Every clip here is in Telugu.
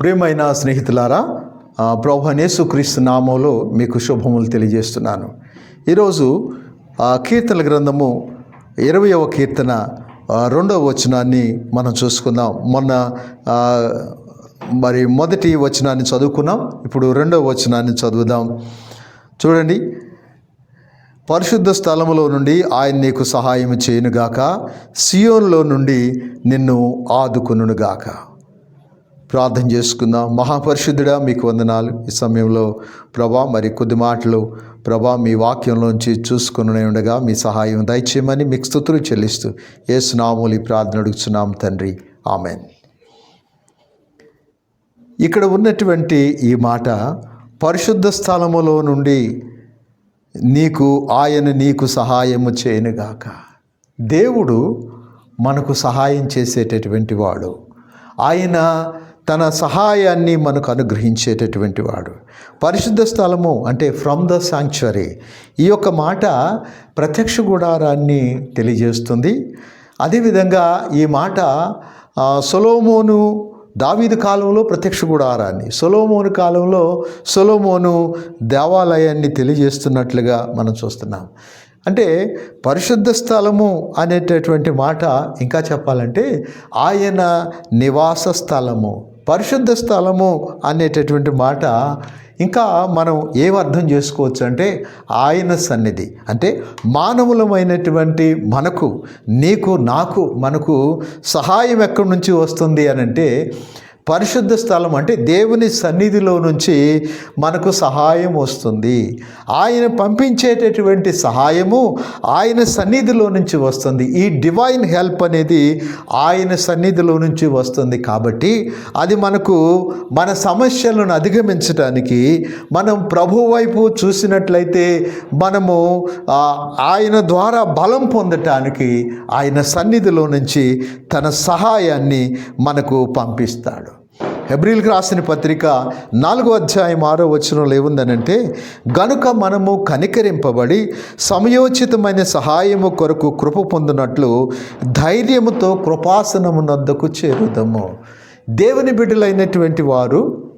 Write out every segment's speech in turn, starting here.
ప్రియమైన స్నేహితులారా ఆ, క్రీస్తు నామంలో మీకు శుభములు తెలియజేస్తున్నాను. ఈరోజు ఆ, కీర్తన గ్రంథము ఇరవయవ కీర్తన రెండవ వచనాన్ని మనం చూసుకుందాం. మొన్న మరి మొదటి వచనాన్ని చదువుకున్నాం. ఇప్పుడు రెండవ వచనాన్ని చదువుదాం. చూడండి. పరిశుద్ధ స్థలములో నుండి ఆయన నీకు సహాయం చేయనుగాక సియోన్లో నుండి నిన్ను ఆదుకునుగాక ప్రార్థన చేసుకుందాం. మహాపరిశుద్ధుడా మీకు వందనాలు. ఈ సమయంలో ప్రభా మరి కొద్ది మాటలు ప్రభా మీ వాక్యంలోంచి చూసుకుని ఉండగా మీ సహాయం దయచేయమని మీకు స్థుతులు చెల్లిస్తూ ఏసునామూలి ప్రార్థన అడుగుతున్నాం తండ్రి. ఆమెన్. ఇక్కడ ఉన్నటువంటి ఈ మాట పరిశుద్ధ స్థలములో నుండి నీకు ఆయన నీకు సహాయము చేయనుగాక. దేవుడు మనకు సహాయం చేసేటటువంటి వాడు. ఆయన తన సహాయాన్ని మనకు అనుగ్రహించేటటువంటి వాడు. పరిశుద్ధ స్థలము అంటే ఫ్రమ్ ద శాంక్చురీ ఈ యొక్క మాట ప్రత్యక్ష గుడారాన్ని తెలియజేస్తుంది. అదేవిధంగా ఈ మాట సొలోమోను దావీదు కాలంలో ప్రత్యక్ష గుడారాన్ని సొలోమోను కాలంలో సొలోమోను దేవాలయాన్ని తెలియజేస్తున్నట్లుగా మనం చూస్తున్నాం. అంటే పరిశుద్ధ స్థలము అనేటటువంటి మాట ఇంకా చెప్పాలంటే ఆయన నివాస స్థలము. పరిశుద్ధ స్థలము అనేటటువంటి మాట ఇంకా మనం ఏం అర్థం చేసుకోవచ్చు అంటే ఆయన సన్నిధి. అంటే మానవులమైనటువంటి మనకు నీకు నాకు మనకు సహాయం ఎక్కడి నుంచి వస్తుంది అని అంటే పరిశుద్ధ స్థలం అంటే దేవుని సన్నిధిలో నుంచి మనకు సహాయం వస్తుంది. ఆయన పంపించేటటువంటి సహాయము ఆయన సన్నిధిలో నుంచి వస్తుంది. ఈ డివైన్ హెల్ప్ అనేది ఆయన సన్నిధిలో నుంచి వస్తుంది కాబట్టి అది మనకు మన సమస్యలను అధిగమించడానికి మనం ప్రభు వైపు చూసినట్లయితే మనము ఆయన ద్వారా బలం పొందటానికి ఆయన సన్నిధిలో నుంచి తన సహాయాన్ని మనకు పంపిస్తాడు. హెబ్రిల్కి రాసిన పత్రిక నాలుగో అధ్యాయం ఆరో వచనంలో ఏముందనంటే గనుక మనము కనికరింపబడి సమయోచితమైన సహాయము కొరకు కృప పొందినట్లు ధైర్యముతో కృపాసనమునద్దకు చేరుదము. దేవుని బిడ్డలైనటువంటి వారు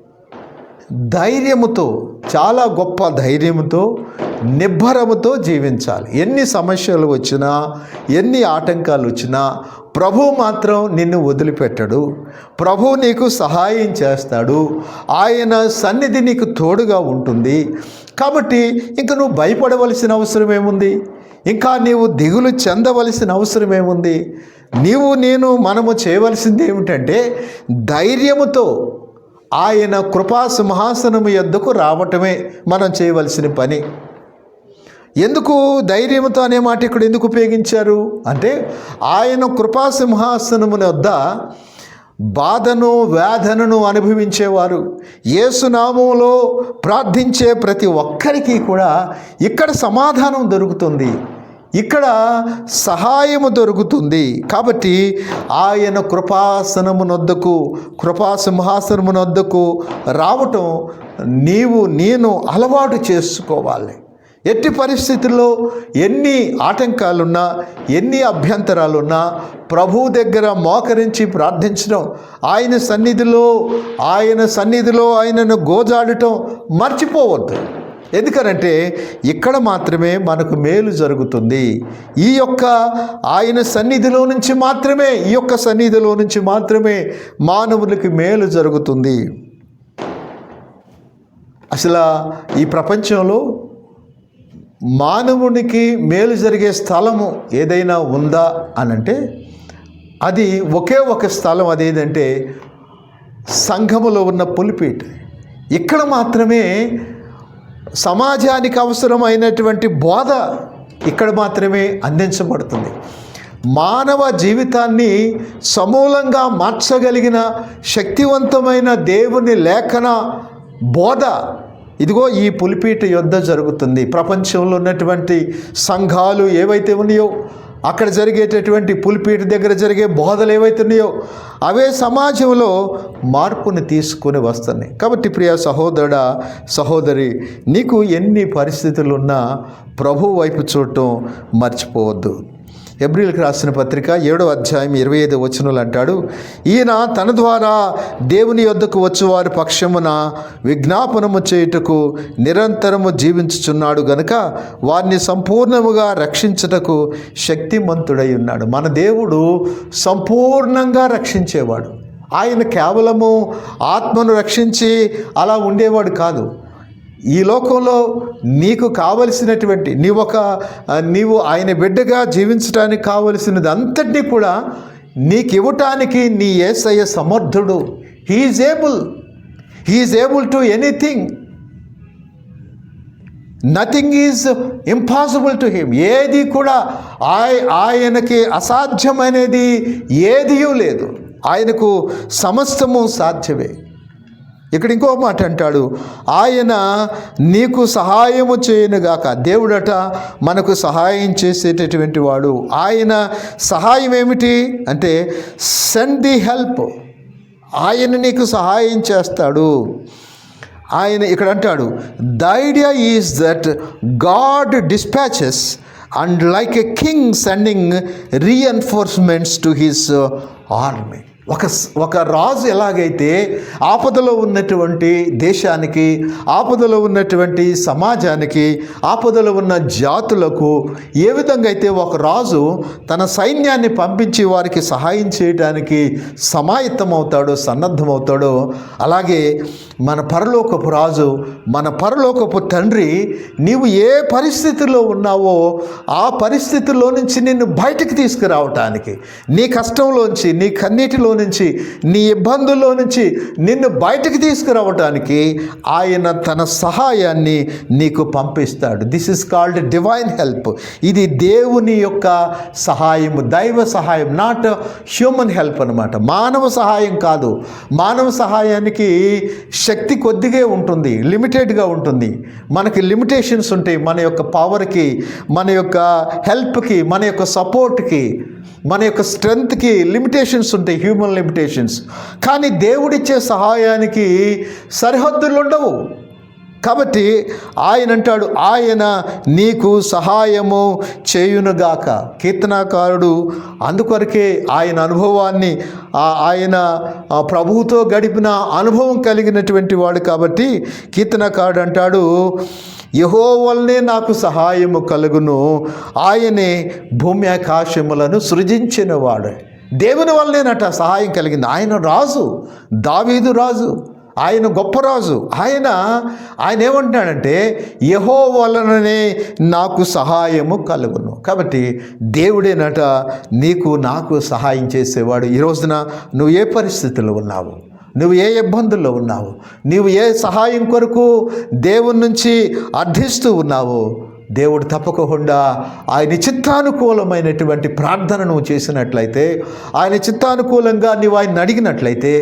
ధైర్యముతో చాలా గొప్ప ధైర్యముతో నిబ్బరముతో జీవించాలి. ఎన్ని సమస్యలు వచ్చినా ఎన్ని ఆటంకాలు వచ్చినా ప్రభు మాత్రం నిన్ను వదిలిపెట్టడు. ప్రభు నీకు సహాయం చేస్తాడు. ఆయన సన్నిధి నీకు తోడుగా ఉంటుంది. కాబట్టి ఇంక నువ్వు భయపడవలసిన అవసరం ఏముంది? ఇంకా నీవు దిగులు చెందవలసిన అవసరం ఏముంది? నీవు నేను మనము చేయవలసింది ఏమిటంటే ధైర్యముతో ఆయన కృపా సింహాసనము యొద్దకు రావటమే మనం చేయవలసిన పని. ఎందుకు ధైర్యంతో అనే మాట ఇక్కడ ఎందుకు ఉపయోగించారు? అంటే ఆయన కృపాసింహాసనముని వద్ద బాధను వేదనను అనుభవించేవారు. ఏసునామంలో ప్రార్థించే ప్రతి ఒక్కరికి కూడా ఇక్కడ సమాధానం దొరుకుతుంది. ఇక్కడ సహాయము దొరుకుతుంది. కాబట్టి ఆయన కృపాసనమునొద్దకు కృపాసింహాసనమునొద్దకు రావటం నీవు నేను అలవాటు చేసుకోవాలి. ఎట్టి పరిస్థితుల్లో ఎన్ని ఆటంకాలున్నా ఎన్ని అభ్యంతరాలున్నా ప్రభు దగ్గర మోకరించి ప్రార్థించడం ఆయన సన్నిధిలో ఆయన సన్నిధిలో ఆయనను గోజాడటం మర్చిపోవద్దు. ఎందుకనంటే ఇక్కడ మాత్రమే మనకు మేలు జరుగుతుంది. ఈ యొక్క ఆయన సన్నిధిలో నుంచి మాత్రమే ఈ యొక్క సన్నిధిలో నుంచి మాత్రమే మానవులకి మేలు జరుగుతుంది. అసలు ఈ ప్రపంచంలో మానవునికి మేలు జరిగే స్థలము ఏదైనా ఉందా అనంటే అది ఒకే ఒక స్థలం అదేంటంటే సంఘములో ఉన్న పులిపీట్ ఇక్కడ మాత్రమే సమాజానికి అవసరమైనటువంటి బోధ ఇక్కడ మాత్రమే అందించబడుతుంది. మానవ జీవితాన్ని సమూలంగా మార్చగలిగిన శక్తివంతమైన దేవుని లేఖన బోధ ఇదిగో ఈ పులిపీట యుద్ధ జరుగుతుంది. ప్రపంచంలో ఉన్నటువంటి సంఘాలు ఏవైతే ఉన్నాయో అక్కడ జరిగేటటువంటి పులిపీట దగ్గర జరిగే బోధలు ఏవైతున్నాయో అవే సమాజంలో మార్పుని తీసుకొని వస్తున్నాయి. కాబట్టి ప్రియ సహోదరుడ సహోదరి నీకు ఎన్ని పరిస్థితులున్నా ప్రభు వైపు చూడటం మర్చిపోవద్దు. ఎబ్రిల్కి రాసిన పత్రిక ఏడో అధ్యాయం ఇరవై ఐదు వచనాలు అంటాడు ఈయన తన ద్వారా దేవుని యొద్దకు వచ్చేవారి పక్షమున విజ్ఞాపనము చేయుటకు నిరంతరము జీవించుచున్నాడు గనుక వారిని సంపూర్ణముగా రక్షించుటకు శక్తిమంతుడై ఉన్నాడు. మన దేవుడు సంపూర్ణంగా రక్షించేవాడు. ఆయన కేవలము ఆత్మను రక్షించి అలా ఉండేవాడు కాదు. ఈ లోకంలో నీకు కావలసినటువంటి నీ ఒక నీవు ఆయన బిడ్డగా జీవించడానికి కావలసినది అంతటినీ కూడా నీకు ఇవ్వటానికి నీ ఏసయ్య సమర్థుడు. He's able he's able to anything nothing is impossible to him ఏది కూడా ఆయ ఆయనకి అసాధ్యమైనది ఏదియూ లేదు. ఆయనకు సమస్తము సాధ్యమే. ఇక్కడ ఇంకో మాట అంటాడు ఆయన నీకు సహాయము చేయనుగాక. దేవుడట మనకు సహాయం చేసేటటువంటి వాడు. ఆయన సహాయం ఏమిటి? అంటే సెండ్ ది హెల్ప్ ఆయన నీకు సహాయం చేస్తాడు. ఆయన ఇక్కడ అంటాడు the idea is that God dispatches and like a king sending reinforcements to his army ఒక ఒక రాజు ఎలాగైతే ఆపదలో ఉన్నటువంటి దేశానికి ఆపదలో ఉన్నటువంటి సమాజానికి ఆపదలో ఉన్న జాతులకు ఏ విధంగా అయితే ఒక రాజు తన సైన్యాన్ని పంపించి వారికి సహాయం చేయడానికి సమాయత్తమవుతాడో సన్నద్ధమవుతాడో అలాగే మన పరలోకపు రాజు మన పరలోకపు తండ్రి నీవు ఏ పరిస్థితిలో ఉన్నావో ఆ పరిస్థితుల్లో నుంచి నిన్ను బయటకు తీసుకురావటానికి నీ కష్టంలోంచి నీ కన్నీటిలో నుంచి నీ ఇబ్బందుల్లో నుంచి నిన్ను బయటకు తీసుకురావటానికి ఆయన తన సహాయాన్ని నీకు పంపిస్తాడు. This is called divine help ఇది దేవుని యొక్క సహాయము దైవ సహాయం నాట్ హ్యూమన్ హెల్ప్ అనమాట మానవ సహాయం కాదు. మానవ సహాయానికి శక్తి కొద్దిగా ఉంటుంది లిమిటెడ్గా ఉంటుంది. మనకి లిమిటేషన్స్ ఉంటాయి మన యొక్క పవర్కి మన యొక్క హెల్ప్కి మన యొక్క సపోర్ట్కి మన యొక్క స్ట్రెంగ్త్కి లిమిటేషన్స్ ఉంటాయి. హ్యూమన్ లిమిటేషన్స్ కానీ దేవుడిచ్చే సహాయానికి సరిహద్దులు ఉండవు కాబట్టి ఆయన అంటాడు ఆయన నీకు సహాయము చేయునుగాక. కీర్తనాకారుడు అందుకొరకే ఆయన అనుభవాన్ని ఆయన ప్రభువుతో గడిపిన అనుభవం కలిగినటువంటి వాడు కాబట్టి కీర్తనకారుడు అంటాడు యహో వల్లనే నాకు సహాయము కలుగును. ఆయనే భూమి ఆకాశములను సృజించినవాడు. దేవుని వల్లనేనట సహాయం కలిగింది. ఆయన రాజు దావీదు రాజు ఆయన గొప్ప రాజు. ఆయన ఆయన ఏమంటున్నాడంటే యహో వలననే నాకు సహాయము కలుగును. కాబట్టి దేవుడేనట నీకు నాకు సహాయం చేసేవాడు. ఈ రోజున నువ్వు ఏ పరిస్థితుల్లో ఉన్నావు? నువ్వు ఏ ఇబ్బందుల్లో ఉన్నావు? నీవు ఏ సహాయం కొరకు దేవుని నుంచి అర్థిస్తూ ఉన్నావు? దేవుడు తప్పకుండా ఆయన చిత్తానుకూలమైనటువంటి ప్రార్థన నువ్వు చేసినట్లయితే ఆయన చిత్తానుకూలంగా నీవు ఆయన అడిగినట్లయితే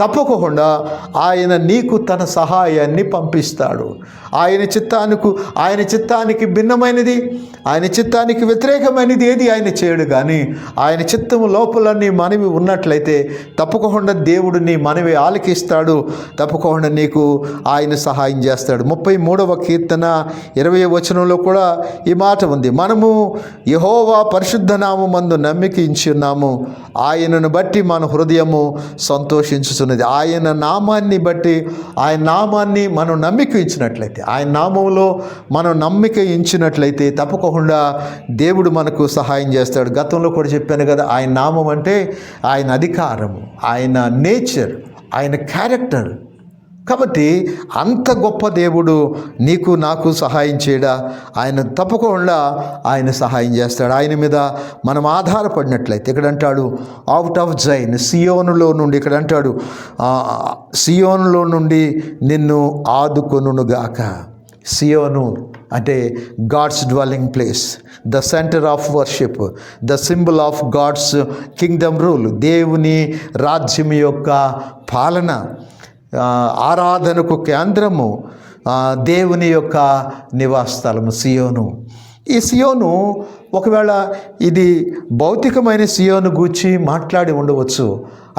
తప్పకుండా ఆయన నీకు తన సహాయాన్ని పంపిస్తాడు. ఆయన చిత్తానికి ఆయన చిత్తానికి భిన్నమైనది ఆయన చిత్తానికి వ్యతిరేకమైనది ఏది ఆయన చేయడు కానీ ఆయన చిత్తము లోపల నీ మనవి ఉన్నట్లయితే తప్పకుండా దేవుడు నీ మనవి ఆలకిస్తాడు. తప్పకుండా నీకు ఆయన సహాయం చేస్తాడు. ముప్పై మూడవ కీర్తన ఇరవై వచనంలో కూడా ఈ మాట ఉంది. మనము యహోవా పరిశుద్ధ మందు నమ్మిక ఇచ్చున్నాము ఆయనను బట్టి మన హృదయము సంతోషించుతున్నది ఆయన నామాన్ని బట్టి ఆయన నామాన్ని మనం నమ్మిక ఇచ్చినట్లయితే ఆయన నామంలో మనం నమ్మిక ఇచ్చినట్లయితే తప్పకుండా దేవుడు మనకు సహాయం చేస్తాడు. గతంలో కూడా చెప్పాను కదా ఆయన నామం అంటే ఆయన అధికారము ఆయన నేచర్ ఆయన క్యారెక్టర్ కాబట్టి అంత గొప్ప దేవుడు నీకు నాకు సహాయం చేయడా? ఆయన తప్పకుండా ఆయన సహాయం చేస్తాడు. ఆయన మీద మనం ఆధారపడినట్లయితే ఇక్కడ అంటాడు అవుట్ ఆఫ్ జైన్ సియోనులో నుండి ఇక్కడ అంటాడు సియోనులో నుండి నిన్ను ఆదుకొనుగాక సియోను అంటే God's dwelling place the centre of worship the symbol of God's kingdom rule దేవుని రాజ్యం యొక్క పాలన. ఆరాధనకు కేంద్రము దేవుని యొక్క నివాస స్థలము సియోను. ఈ సియోను ఒకవేళ ఇది భౌతికమైన సియోను గూర్చి మాట్లాడి ఉండవచ్చు.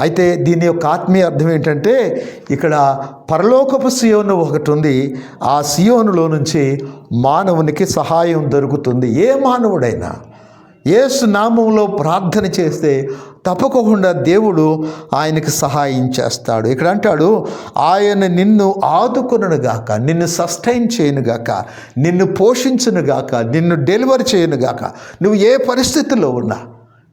అయితే దీని యొక్క ఆత్మీయ అర్థం ఏంటంటే ఇక్కడ పరలోకపు సియోను ఒకటి ఉంది ఆ సియోనులో నుంచి మానవునికి సహాయం దొరుకుతుంది. ఏ మానవుడైనా యేసు నామంలో ప్రార్థన చేస్తే తప్పకుండా దేవుడు ఆయనకు సహాయం చేస్తాడు. ఇక్కడ అంటాడు ఆయన నిన్ను ఆదుకొనుగాక నిన్ను సస్టైన్ చేయనుగాక నిన్ను పోషించునుగాక నిన్ను డెలివర్ చేయనుగాక నువ్వు ఏ పరిస్థితిలో ఉన్నా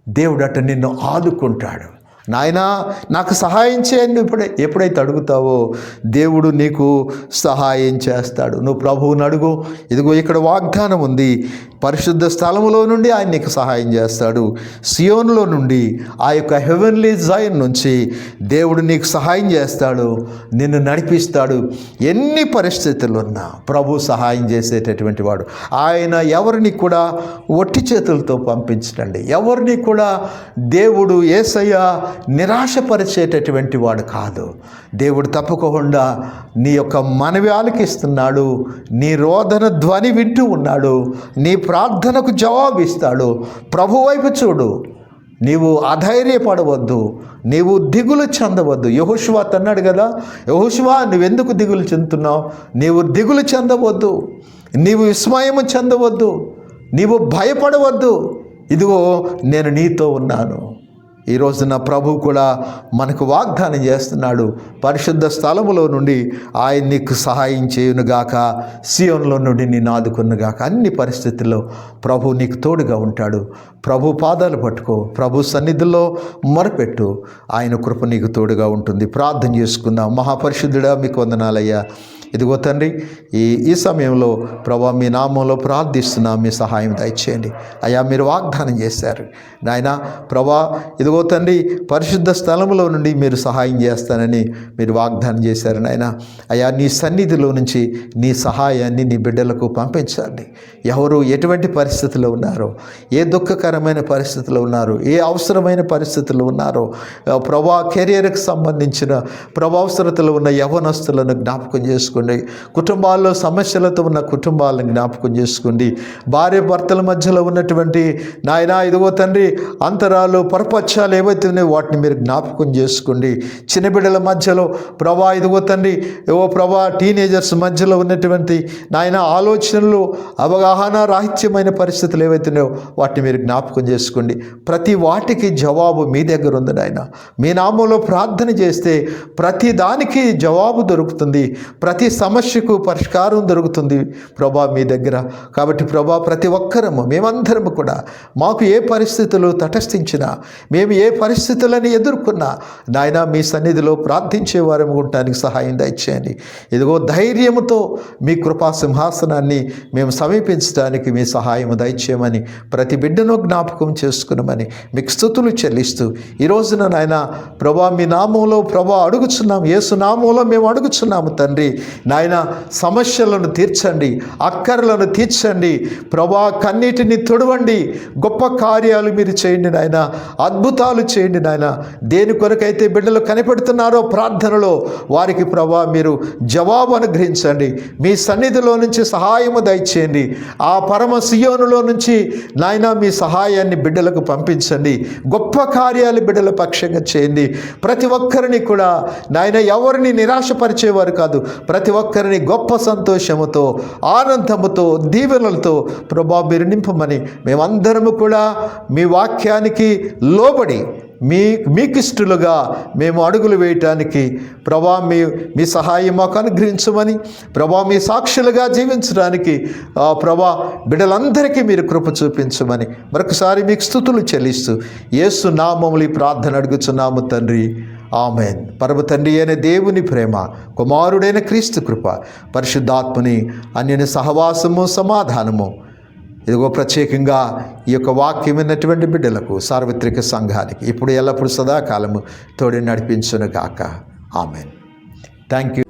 దేవుడు అట నిన్ను ఆదుకుంటాడు. నాయనా నాకు సహాయం చేయండి. ఇప్పుడే ఎప్పుడైతే అడుగుతావో దేవుడు నీకు సహాయం చేస్తాడు. నువ్వు ప్రభువుని అడుగు. ఇదిగో ఇక్కడ వాగ్దానం ఉంది. పరిశుద్ధ స్థలములో నుండి ఆయన నీకు సహాయం చేస్తాడు. సియోన్లో నుండి ఆ యొక్క హెవెన్లీ జైన్ నుంచి దేవుడు నీకు సహాయం చేస్తాడు. నిన్ను నడిపిస్తాడు. ఎన్ని పరిస్థితులు ఉన్నా ప్రభు సహాయం చేసేటటువంటి వాడు. ఆయన ఎవరిని కూడా ఒట్టి చేతులతో పంపించడండి. ఎవరిని కూడా దేవుడు ఏసయ్య నిరాశపరిచేటటువంటి వాడు కాదు. దేవుడు తప్పకుండా నీ యొక్క మనవి ఆలకిస్తున్నాడు. నీ రోదన ధ్వని వింటూ ఉన్నాడు. నీ ప్రార్థనకు జవాబిస్తాడు. ప్రభు వైపు చూడు. నీవు అధైర్యపడవద్దు. నీవు దిగులు చెందవద్దు. యహోశివా తన్నాడు కదా యహోశివా నువ్వెందుకు దిగులు చెందుతున్నావు? నీవు దిగులు చెందవద్దు. నీవు విస్మయము చెందవద్దు. నీవు భయపడవద్దు. ఇదిగో నేను నీతో ఉన్నాను. ఈ రోజున ప్రభు కూడా మనకు వాగ్దానం చేస్తున్నాడు. పరిశుద్ధ స్థలములో నుండి ఆయన నీకు సహాయం చేయునుగాక సియోన్లో నుండి నేను ఆదుకున్నగాక అన్ని పరిస్థితుల్లో ప్రభు నీకు తోడుగా ఉంటాడు. ప్రభు పాదాలు పట్టుకో ప్రభు సన్నిధిలో మొరపెట్టు. ఆయన కృప నీకు తోడుగా ఉంటుంది. ప్రార్థన చేసుకుందాం. మహాపరిశుద్ధుడా మీకు వందనాలయ్యా. ఇదిగో తండ్రి ఈ ఈ సమయంలో ప్రభా మీ నామంలో ప్రార్థిస్తున్నా మీ సహాయం దయచేయండి. అయ్యా మీరు వాగ్దానం చేశారు. నాయన ప్రభా ఇదిగో తండ్రి పరిశుద్ధ స్థలంలో నుండి మీరు సహాయం చేస్తానని మీరు వాగ్దానం చేశారు నాయన. అయ్యా నీ సన్నిధిలో నుంచి నీ సహాయాన్ని నీ బిడ్డలకు పంపించండి. ఎవరు ఎటువంటి పరిస్థితిలో ఉన్నారో ఏ దుఃఖకరమైన పరిస్థితిలో ఉన్నారు ఏ అవసరమైన పరిస్థితులు ఉన్నారో ప్రభా కెరియర్కి సంబంధించిన ప్రభావసరతలు ఉన్న యవనస్తులను జ్ఞాపకం చేసుకోండి కుటుంబాల్లో సమస్యలతో ఉన్న కుటుంబాలను జ్ఞాపకం చేసుకోండి భార్య భర్తల మధ్యలో ఉన్నటువంటి నాయన ఇదిగో తండ్రి అంతరాలు పరపక్షాలు ఏవైతే ఉన్నాయో వాటిని మీరు జ్ఞాపకం చేసుకోండి. చిన్నబిడ్డల మధ్యలో ప్రభా ఇదిగో తండ్రి ఓ ప్రభా టీనేజర్స్ మధ్యలో ఉన్నటువంటి నాయన ఆలోచనలు అవగాహన రాహిత్యమైన పరిస్థితులు ఏవైతే ఉన్నాయో వాటిని మీరు జ్ఞాపకం చేసుకోండి. ప్రతి వాటికి జవాబు మీ దగ్గర ఉంది నాయన. మీ నామంలో ప్రార్థన చేస్తే ప్రతి దానికి జవాబు దొరుకుతుంది. ప్రతి సమస్యకు పరిష్కారం దొరుకుతుంది ప్రభా మీ దగ్గర. కాబట్టి ప్రభా ప్రతి ఒక్కరము మేమందరము కూడా మాకు ఏ పరిస్థితులు తటస్థించినా మేము ఏ పరిస్థితులను ఎదుర్కొన్నా నాయన మీ సన్నిధిలో ప్రార్థించేవారము ఉండటానికి సహాయం దయచేయండి. ఇదిగో ధైర్యముతో మీ కృపా సింహాసనాన్ని మేము సమీపించడానికి మీ సహాయం దయచేయమని ప్రతి బిడ్డను జ్ఞాపకం చేసుకున్నామని మీకు స్థుతులు చెల్లిస్తూ ఈ రోజున నాయన ప్రభా మీ నామంలో ప్రభా అడుగుచున్నాం ఏసునామంలో మేము అడుగుచున్నాము తండ్రి. నాయన సమస్యలను తీర్చండి అక్కర్లను తీర్చండి. ప్రభా కన్నీటిని తొడవండి. గొప్ప కార్యాలు మీరు చేయండి నాయన అద్భుతాలు చేయండి నాయన. దేని కొరకైతే బిడ్డలు కనిపెడుతున్నారో ప్రార్థనలో వారికి ప్రభా మీరు జవాబు అనుగ్రహించండి. మీ సన్నిధిలో నుంచి సహాయము దయచేయండి. ఆ పరమ సియోనులో నుంచి నాయన మీ సహాయాన్ని బిడ్డలకు పంపించండి. గొప్ప కార్యాలు బిడ్డల పక్షంగా చేయండి. ప్రతి ఒక్కరిని కూడా నాయన ఎవరిని నిరాశపరిచేవారు కాదు ప్రతి ప్రతి ఒక్కరిని గొప్ప సంతోషముతో ఆనందముతో దీవెనలతో ప్రభా మీరు నింపమని మేమందరము కూడా మీ వాక్యానికి లోబడి మీ మీకిష్టులుగా మేము అడుగులు వేయటానికి ప్రభా మీ మీ సహాయం మాకు అనుగ్రహించమని ప్రభా మీ సాక్షులుగా జీవించడానికి ప్రభా బిడ్డలందరికీ మీరు కృప చూపించమని మరొకసారి మీకు స్థుతులు చెల్లిస్తూ యేసు నామములు ప్రార్థన అడుగుచున్నాము తండ్రి. ఆమెన్. పరమ తండ్రి అయిన దేవుని ప్రేమ కుమారుడైన క్రీస్తు కృప పరిశుద్ధాత్మని అన్యని సహవాసము సమాధానము. ఇదిగో ప్రత్యేకంగా ఈ యొక్క వాక్యం విన్నటువంటి బిడ్డలకు సార్వత్రిక సంఘానికి ఇప్పుడు ఎల్లప్పుడు సదాకాలము తోడి నడిపించును గాక. ఆమెన్. Thank you